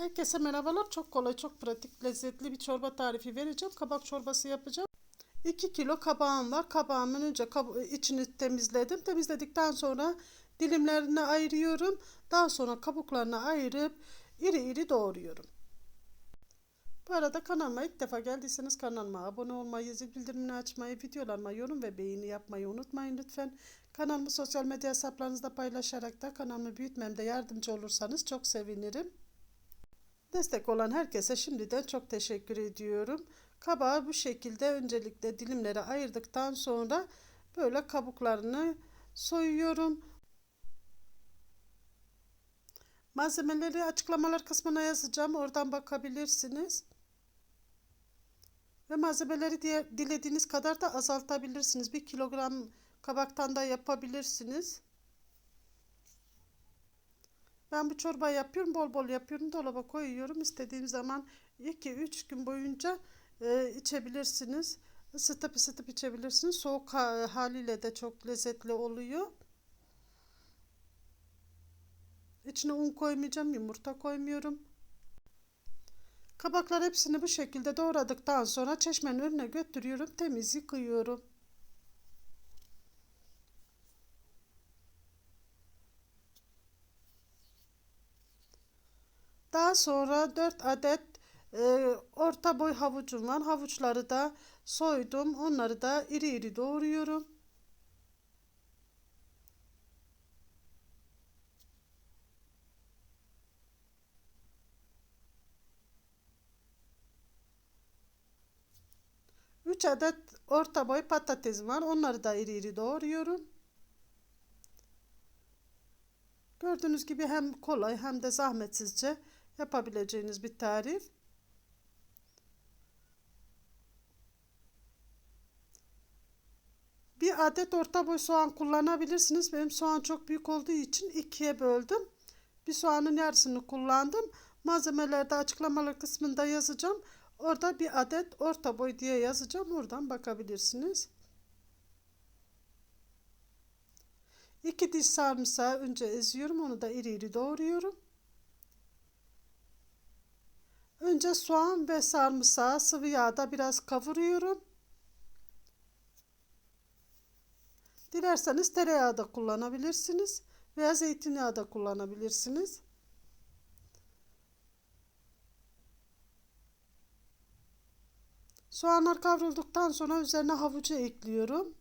Herkese merhabalar. Çok kolay, çok pratik, lezzetli bir çorba tarifi vereceğim. Kabak çorbası yapacağım. 2 kilo kabağım var. Kabağımın önce kab- içini temizledim. Temizledikten sonra dilimlerine ayırıyorum. Daha sonra kabuklarını ayırıp iri iri doğruyorum. Bu arada kanalıma ilk defa geldiyseniz kanalıma abone olmayı, zil bildirimini açmayı, videolarıma yorum ve beğeni yapmayı unutmayın lütfen. Kanalımı sosyal medya hesaplarınızda paylaşarak da kanalımı büyütmemde yardımcı olursanız çok sevinirim. Destek olan herkese şimdiden çok teşekkür ediyorum. Kabağı bu şekilde öncelikle dilimlere ayırdıktan sonra böyle kabuklarını soyuyorum. Malzemeleri açıklamalar kısmına yazacağım. Oradan bakabilirsiniz. Ve malzemeleri diye dilediğiniz kadar da azaltabilirsiniz. Bir kilogram kabaktan da yapabilirsiniz. Ben bu çorba yapıyorum, bol bol yapıyorum, dolaba koyuyorum. İstediğim zaman 2-3 gün boyunca e, içebilirsiniz. Isıtıp ısıtıp içebilirsiniz. Soğuk haliyle de çok lezzetli oluyor. İçine un koymayacağım, yumurta koymuyorum. Kabaklar hepsini bu şekilde doğradıktan sonra çeşmenin önüne götürüyorum, temiz yıkıyorum. Daha sonra 4 adet e, orta boy havucum var. Havuçları da soydum. Onları da iri iri doğruyorum. Üç adet orta boy patatesim var. Onları da iri iri doğruyorum. Gördüğünüz gibi hem kolay hem de zahmetsizce yapabileceğiniz bir tarif. Bir adet orta boy soğan kullanabilirsiniz. Benim soğan çok büyük olduğu için ikiye böldüm. Bir soğanın yarısını kullandım. Malzemelerde açıklamalar kısmında yazacağım. Orada bir adet orta boy diye yazacağım. Oradan bakabilirsiniz. İki diş sarımsağı önce eziyorum. Onu da iri iri doğruyorum. Önce soğan ve sarımsağı sıvı yağda biraz kavuruyorum. Dilerseniz tereyağı da kullanabilirsiniz veya zeytinyağı da kullanabilirsiniz. Soğanlar kavrulduktan sonra üzerine havucu ekliyorum.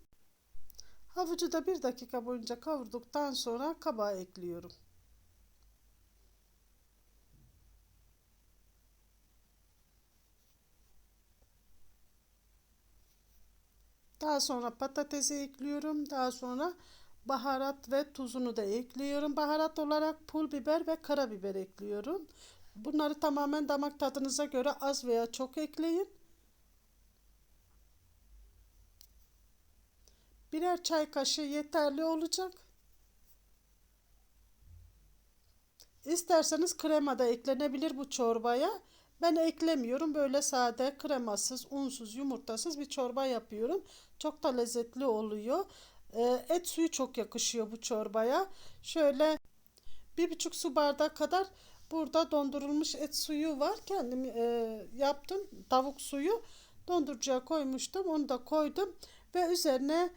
Havucu da bir dakika boyunca kavurduktan sonra kabağı ekliyorum. Daha sonra patatesi ekliyorum. Daha sonra baharat ve tuzunu da ekliyorum. Baharat olarak pul biber ve karabiber ekliyorum. Bunları tamamen damak tadınıza göre az veya çok ekleyin. Birer çay kaşığı yeterli olacak. İsterseniz krema da eklenebilir bu çorbaya. Ben eklemiyorum. Böyle sade, kremasız, unsuz, yumurtasız bir çorba yapıyorum. Çok da lezzetli oluyor. Ee, et suyu çok yakışıyor bu çorbaya. Şöyle bir buçuk su bardağı kadar burada dondurulmuş et suyu var. Kendim e, yaptım. Tavuk suyu dondurucuya koymuştum. Onu da koydum. Ve üzerine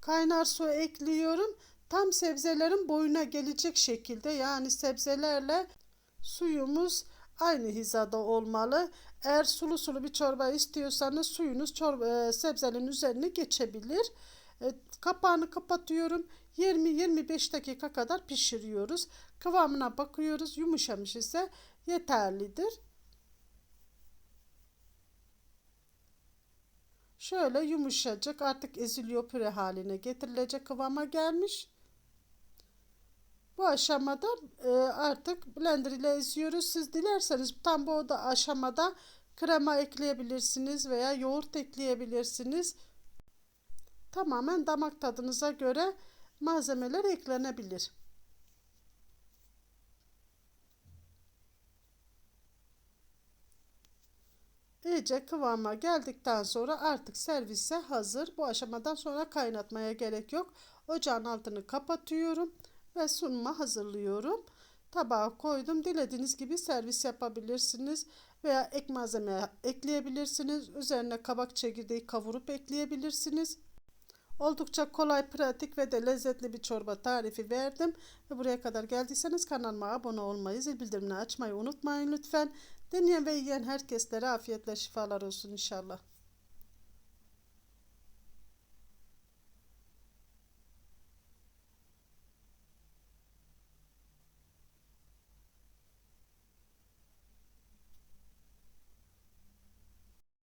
kaynar su ekliyorum. Tam sebzelerin boyuna gelecek şekilde yani sebzelerle suyumuz aynı hizada olmalı. Eğer sulu sulu bir çorba istiyorsanız suyunuz çorba, e, sebzenin üzerine geçebilir. E, kapağını kapatıyorum. 20-25 dakika kadar pişiriyoruz. Kıvamına bakıyoruz. Yumuşamış ise yeterlidir. Şöyle yumuşacık artık eziliyor püre haline getirilecek kıvama gelmiş. Bu aşamada e, artık blender ile eziyoruz. Siz dilerseniz tam bu da aşamada krema ekleyebilirsiniz veya yoğurt ekleyebilirsiniz. Tamamen damak tadınıza göre malzemeler eklenebilir. İyice kıvama geldikten sonra artık servise hazır. Bu aşamadan sonra kaynatmaya gerek yok. Ocağın altını kapatıyorum ve sunuma hazırlıyorum. Tabağa koydum. Dilediğiniz gibi servis yapabilirsiniz. Veya ek malzeme ekleyebilirsiniz. Üzerine kabak çekirdeği kavurup ekleyebilirsiniz. Oldukça kolay, pratik ve de lezzetli bir çorba tarifi verdim. Ve buraya kadar geldiyseniz kanalıma abone olmayı, zil bildirimini açmayı unutmayın lütfen. Deneyen ve yiyen herkeslere afiyetle şifalar olsun inşallah.